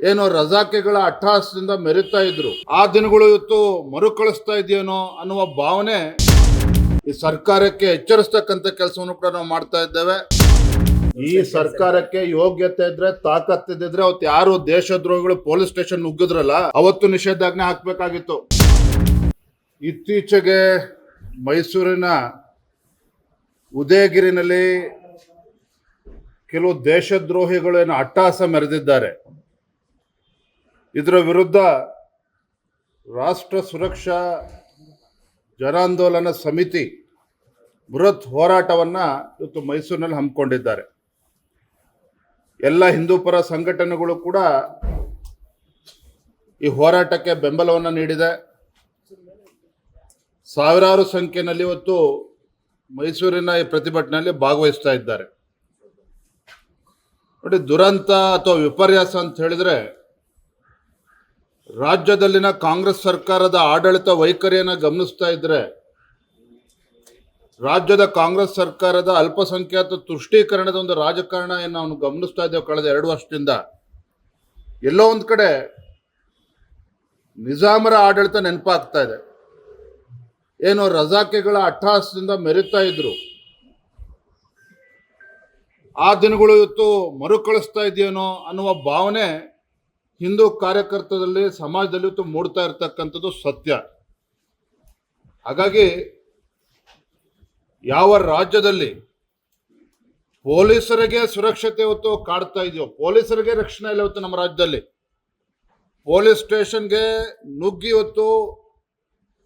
ಏನು ರಜಾಕೆಗಳ ಅಟ್ಟಹಾಸದಿಂದ ಮೆರಿತಾ ಇದ್ರು. ಆ ದಿನಗಳು ಇವತ್ತು ಮರುಕಳಿಸ್ತಾ ಇದೆಯೇನೋ ಅನ್ನುವ ಭಾವನೆ ಈ ಸರ್ಕಾರಕ್ಕೆ ಎಚ್ಚರಿಸ್ತಕ್ಕಂಥ ಕೆಲಸವನ್ನು ಕೂಡ ನಾವು ಮಾಡ್ತಾ ಇದ್ದೇವೆ. ಈ ಸರ್ಕಾರಕ್ಕೆ ಯೋಗ್ಯತೆ ಇದ್ರೆ ತಾಕತ್ತಿದ್ರೆ ಅವತ್ತು ಯಾರು ದೇಶದ್ರೋಹಿಗಳು ಪೊಲೀಸ್ ಸ್ಟೇಷನ್ ನುಗ್ಗಿದ್ರಲ್ಲ, ಅವತ್ತು ನಿಷೇಧಾಜ್ಞೆ ಹಾಕ್ಬೇಕಾಗಿತ್ತು. ಇತ್ತೀಚೆಗೆ ಮೈಸೂರಿನ ಉದಯಗಿರಿನಲ್ಲಿ ಕೆಲವು ದೇಶದ್ರೋಹಿಗಳು ಏನು ಅಟ್ಟಹಾಸ ಮೆರೆದಿದ್ದಾರೆ. ಇದರ ವಿರುದ್ಧ ರಾಷ್ಟ್ರ ಸುರಕ್ಷಾ ಜನಾಂದೋಲನ ಸಮಿತಿ ಬೃಹತ್ ಹೋರಾಟವನ್ನು ಇವತ್ತು ಮೈಸೂರಿನಲ್ಲಿ ಹಮ್ಮಿಕೊಂಡಿದ್ದಾರೆ. ಎಲ್ಲ ಹಿಂದೂಪರ ಸಂಘಟನೆಗಳು ಕೂಡ ಈ ಹೋರಾಟಕ್ಕೆ ಬೆಂಬಲವನ್ನು ನೀಡಿದೆ. ಸಾವಿರಾರು ಸಂಖ್ಯೆಯಲ್ಲಿ ಇವತ್ತು ಮೈಸೂರಿನ ಈ ಪ್ರತಿಭಟನೆಯಲ್ಲಿ ಭಾಗವಹಿಸ್ತಾ ಇದ್ದಾರೆ. ನೋಡಿ ದುರಂತ ಅಥವಾ ವಿಪರ್ಯಾಸ ಅಂತ ಹೇಳಿದ್ರೆ ರಾಜ್ಯದಲ್ಲಿನ ಕಾಂಗ್ರೆಸ್ ಸರ್ಕಾರದ ಆಡಳಿತ ವೈಖರಿಯನ್ನು ಗಮನಿಸ್ತಾ ಇದ್ರೆ, ರಾಜ್ಯದ ಕಾಂಗ್ರೆಸ್ ಸರ್ಕಾರದ ಅಲ್ಪಸಂಖ್ಯಾತ ತುಷ್ಟೀಕರಣದ ಒಂದು ರಾಜಕಾರಣ ಏನು ನಾವು ಗಮನಿಸ್ತಾ ಇದ್ದೇವೆ ಕಳೆದ ಎರಡು ವರ್ಷದಿಂದ. ಎಲ್ಲೋ ಒಂದು ಕಡೆ ನಿಜಾಮರ ಆಡಳಿತ ನೆನಪಾಗ್ತಾ ಇದೆ. ಏನು ರಜಾಕೆಗಳ ಅಟ್ಟಹಾಸದಿಂದ ಮೆರಿತಾ ಇದ್ರು. ಆ ದಿನಗಳು ಇವತ್ತು ಮರುಕಳಿಸ್ತಾ ಇದೆಯೇನೋ ಅನ್ನುವ ಭಾವನೆ ಹಿಂದೂ ಕಾರ್ಯಕರ್ತದಲ್ಲಿ ಸಮಾಜದಲ್ಲಿ ಮೂಡ್ತಾ ಇರ್ತಕ್ಕಂಥದ್ದು ಸತ್ಯ. ಹಾಗಾಗಿ ಯಾವ ರಾಜ್ಯದಲ್ಲಿ ಪೊಲೀಸರಿಗೆ ಸುರಕ್ಷತೆ ಇವತ್ತು ಕಾಡ್ತಾ ಇದೆಯೋ, ಪೊಲೀಸರಿಗೆ ರಕ್ಷಣೆ ಇಲ್ಲ ಇವತ್ತು ನಮ್ಮ ರಾಜ್ಯದಲ್ಲಿ, ಪೊಲೀಸ್ ಸ್ಟೇಷನ್ಗೆ ನುಗ್ಗಿ ಇವತ್ತು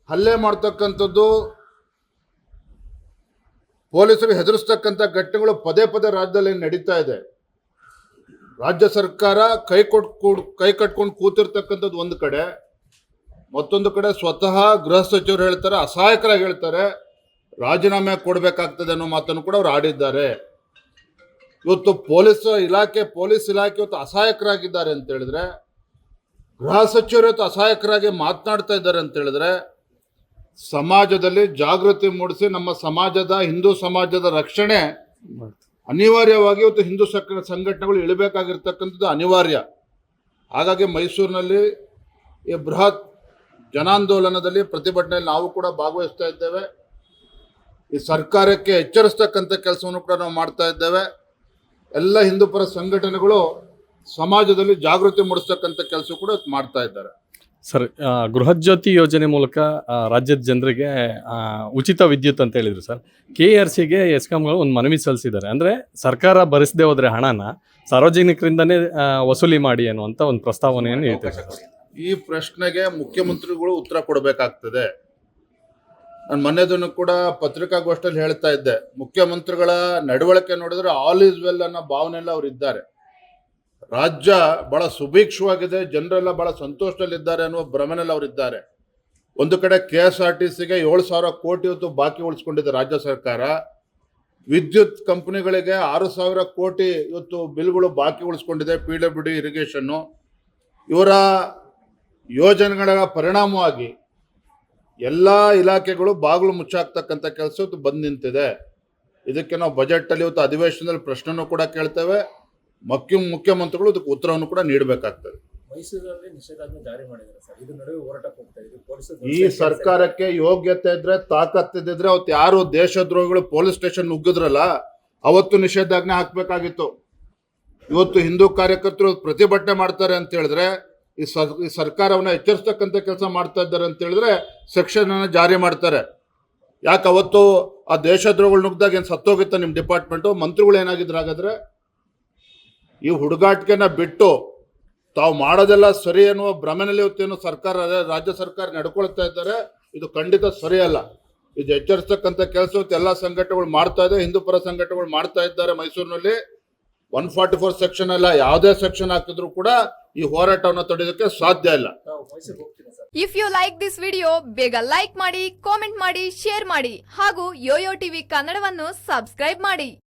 ಹಲ್ಲೆ ಮಾಡ್ತಕ್ಕಂಥದ್ದು, ಪೊಲೀಸರು ಹೆದರಿಸ್ತಕ್ಕಂಥ ಘಟನೆಗಳು ಪದೇ ಪದೇ ರಾಜ್ಯದಲ್ಲಿ ನಡೀತಾ ಇದೆ. ರಾಜ್ಯ ಸರ್ಕಾರ ಕೈ ಕೊಟ್ಟು ಕೈ ಕಟ್ಕೊಂಡು ಕೂತಿರ್ತಕ್ಕಂಥದ್ದು ಒಂದು ಕಡೆ, ಮತ್ತೊಂದು ಕಡೆ ಸ್ವತಃ ಗೃಹ ಸಚಿವರು ಹೇಳ್ತಾರೆ, ಅಸಹಾಯಕರಾಗಿ ಹೇಳ್ತಾರೆ, ರಾಜೀನಾಮೆ ಕೊಡಬೇಕಾಗ್ತದೆ ಅನ್ನೋ ಮಾತನ್ನು ಕೂಡ ಅವ್ರು ಆಡಿದ್ದಾರೆ. ಇವತ್ತು ಪೊಲೀಸ್ ಇಲಾಖೆ ಪೊಲೀಸ್ ಇಲಾಖೆ ಇವತ್ತು ಅಸಹಾಯಕರಾಗಿದ್ದಾರೆ ಅಂತ ಹೇಳಿದ್ರೆ, ಗೃಹ ಸಚಿವರು ಇವತ್ತು ಅಸಹಾಯಕರಾಗಿ ಮಾತನಾಡ್ತಾ ಇದ್ದಾರೆ ಅಂತ ಹೇಳಿದ್ರೆ, ಸಮಾಜದಲ್ಲಿ ಜಾಗೃತಿ ಮೂಡಿಸಿ ನಮ್ಮ ಸಮಾಜದ, ಹಿಂದೂ ಸಮಾಜದ ರಕ್ಷಣೆ ಅನಿವಾರ್ಯವಾಗಿ ಇವತ್ತು ಹಿಂದೂ ಸಕ್, ಸಂಘಟನೆಗಳು ಇಳಬೇಕಾಗಿರ್ತಕ್ಕಂಥದ್ದು ಅನಿವಾರ್ಯ. ಹಾಗಾಗಿ ಮೈಸೂರಿನಲ್ಲಿ ಈ ಬೃಹತ್ ಜನಾಂದೋಲನದಲ್ಲಿ ಪ್ರತಿಭಟನೆಯಲ್ಲಿ ನಾವು ಕೂಡ ಭಾಗವಹಿಸ್ತಾ ಇದ್ದೇವೆ. ಈ ಸರ್ಕಾರಕ್ಕೆ ಎಚ್ಚರಿಸ್ತಕ್ಕಂಥ ಕೆಲಸವನ್ನು ಕೂಡ ನಾವು ಮಾಡ್ತಾ ಇದ್ದೇವೆ. ಎಲ್ಲ ಹಿಂದೂಪರ ಸಂಘಟನೆಗಳು ಸಮಾಜದಲ್ಲಿ ಜಾಗೃತಿ ಮೂಡಿಸ್ತಕ್ಕಂಥ ಕೆಲಸ ಕೂಡ ಮಾಡ್ತಾ ಇದ್ದಾರೆ. ಸರ್ ಗೃಹಜ್ಯೋತಿ ಯೋಜನೆ ಮೂಲಕ ರಾಜ್ಯದ ಜನರಿಗೆ ಉಚಿತ ವಿದ್ಯುತ್ ಅಂತ ಹೇಳಿದರು ಸರ್. ಕೆ ಆರ್ ಸಿಗೆ ಎಸ್ಕಾಮ್ಗಳು ಒಂದು ಮನವಿ ಸಲ್ಲಿಸಿದ್ದಾರೆ. ಅಂದರೆ ಸರ್ಕಾರ ಭರಿಸದೆ ಹೋದರೆ ಹಣನ ಸಾರ್ವಜನಿಕರಿಂದನೇ ವಸೂಲಿ ಮಾಡಿ ಅನ್ನುವಂಥ ಒಂದು ಪ್ರಸ್ತಾವನೆಯನ್ನು ಹೇಳ್ತಾರೆ ಈ ಪ್ರಶ್ನೆಗೆ ಮುಖ್ಯಮಂತ್ರಿಗಳು ಉತ್ತರ ಕೊಡಬೇಕಾಗ್ತದೆ. ನಾನು ಮೊನ್ನೆದನ್ನು ದಿನ ಕೂಡ ಪತ್ರಿಕಾಗೋಷ್ಠಿಯಲ್ಲಿ ಹೇಳ್ತಾ ಇದ್ದೆ. ಮುಖ್ಯಮಂತ್ರಿಗಳ ನಡವಳಿಕೆ ನೋಡಿದ್ರೆ ಆಲ್ ಈಸ್ ವೆಲ್ ಅನ್ನೋ ಭಾವನೆಲ್ಲ ಅವ್ರು ಇದ್ದಾರೆ ರಾಜ್ಯ ಬಹಳ ಸುಭೀಕ್ಷವಾಗಿದೆ, ಜನರೆಲ್ಲ ಬಹಳ ಸಂತೋಷದಲ್ಲಿದ್ದಾರೆ ಅನ್ನುವ ಭ್ರಮನಲ್ಲಿ ಅವರಿದ್ದಾರೆ. ಒಂದು ಕಡೆ ಕೆ ಎಸ್ ಆರ್ ಟಿ ಸಿಗೆ ಏಳು ಸಾವಿರ ಕೋಟಿ ಇವತ್ತು ಬಾಕಿ ಉಳಿಸ್ಕೊಂಡಿದೆ ರಾಜ್ಯ ಸರ್ಕಾರ. ವಿದ್ಯುತ್ ಕಂಪನಿಗಳಿಗೆ ಆರು ಸಾವಿರ ಕೋಟಿ ಇವತ್ತು ಬಿಲ್ಗಳು ಬಾಕಿ ಉಳಿಸ್ಕೊಂಡಿದೆ, ಪಿ ಡಬ್ಲ್ಯೂ ಡಿ ಇರಿಗೇಷನ್ನು. ಇವರ ಯೋಜನೆಗಳ ಪರಿಣಾಮವಾಗಿ ಎಲ್ಲ ಇಲಾಖೆಗಳು ಬಾಗಿಲು ಮುಚ್ಚಾಕ್ತಕ್ಕಂಥ ಕೆಲಸ ಬಂದು ನಿಂತಿದೆ. ಇದಕ್ಕೆ ನಾವು ಬಜೆಟಲ್ಲಿ ಇವತ್ತು ಅಧಿವೇಶನದಲ್ಲಿ ಪ್ರಶ್ನೆನೂ ಕೂಡ ಕೇಳ್ತೇವೆ. ಮುಖ್ಯ ಮುಖ್ಯಮಂತ್ರಿಗಳು ಅದಕ್ಕೆ ಉತ್ತರವನ್ನು ಕೂಡ ನೀಡಬೇಕಾಗ್ತದೆ. ಮೈಸೂರಲ್ಲಿ ನಿಷೇಧಾಜ್ಞೆ ಜಾರಿ ಮಾಡಿದ್ದಾರೆ ಸರ್. ಇದು ನಡುವೆ ಹೋರಾಟಕ್ಕೆ ಹೋಗ್ತಾ ಇದೆ. ಪೊಲೀಸರು ಈ ಸರ್ಕಾರಕ್ಕೆ ಯೋಗ್ಯತೆ ಇದ್ರೆ ತಾಕತ್ತಿದ್ರೆ ಅವತ್ತು ಯಾರು ದೇಶದ್ರೋಹಿಗಳು ಪೊಲೀಸ್ ಸ್ಟೇಷನ್ ನುಗ್ಗಿದ್ರಲ್ಲ ಅವತ್ತು ನಿಷೇಧಾಜ್ಞೆ ಹಾಕ್ಬೇಕಾಗಿತ್ತು. ಇವತ್ತು ಹಿಂದೂ ಕಾರ್ಯಕರ್ತರು ಪ್ರತಿಭಟನೆ ಮಾಡ್ತಾರೆ ಅಂತ ಹೇಳಿದ್ರೆ ಈ ಸರ್ ಈ ಸರ್ಕಾರವನ್ನ ಎಚ್ಚರಿಸ್ತಕ್ಕಂಥ ಕೆಲಸ ಮಾಡ್ತಾ ಇದ್ದಾರೆ ಅಂತ ಹೇಳಿದ್ರೆ ಸೆಕ್ಷನ್ ಅನ್ನ ಜಾರಿ ಮಾಡ್ತಾರೆ. ಯಾಕೆ ಅವತ್ತು ಆ ದೇಶದ್ರೋಹಗಳು ನುಗ್ದಾಗ ಏನು ಸತ್ತೋಗಿತ್ತ ನಿಮ್ಮ ಡಿಪಾರ್ಟ್ಮೆಂಟು? ಮಂತ್ರಿಗಳು ಏನಾಗಿದ್ರು ಹಾಗಾದ್ರೆ ಈ ಹುಡುಗಾಟಿಕೆನ ಬಿಟ್ಟು ತಾವು ಮಾಡೋದೆಲ್ಲ ಸರಿ ಅನ್ನುವ ಭ್ರಮೆನಲ್ಲಿ ಇವತ್ತೇನು ಸರ್ಕಾರ ರಾಜ್ಯ ಸರ್ಕಾರ ನಡ್ಕೊಳ್ತಾ ಇದ್ದಾರೆ, ಇದು ಖಂಡಿತ ಸರಿಯಲ್ಲ ಇದು ಎಚ್ಚರಿಸ್ತಕ್ಕಂಥ ಕೆಲಸ ಎಲ್ಲ ಸಂಘಟನೆಗಳು ಮಾಡ್ತಾ ಇದೆ, ಹಿಂದೂ ಪರ ಸಂಘಟನೆಗಳು ಮಾಡ್ತಾ ಇದ್ದಾರೆ ಮೈಸೂರಿನಲ್ಲಿ. ಒನ್ ಫಾರ್ಟಿ ಫೋರ್ ಸೆಕ್ಷನ್ ಅಲ್ಲ, ಯಾವುದೇ ಸೆಕ್ಷನ್ ಹಾಕಿದ್ರು ಕೂಡ ಈ ಹೋರಾಟವನ್ನು ತಡೆಯೋದಕ್ಕೆ ಸಾಧ್ಯ ಇಲ್ಲ. Sir if you like this video ಬೇಗ ಲೈಕ್ ಮಾಡಿ ಕಾಮೆಂಟ್ ಮಾಡಿ ಶೇರ್ ಮಾಡಿ, ಹಾಗೂ ಯೋಯೋ ಟಿವಿ ಕನ್ನಡವನ್ನು ಸಬ್ಸ್ಕ್ರೈಬ್ ಮಾಡಿ.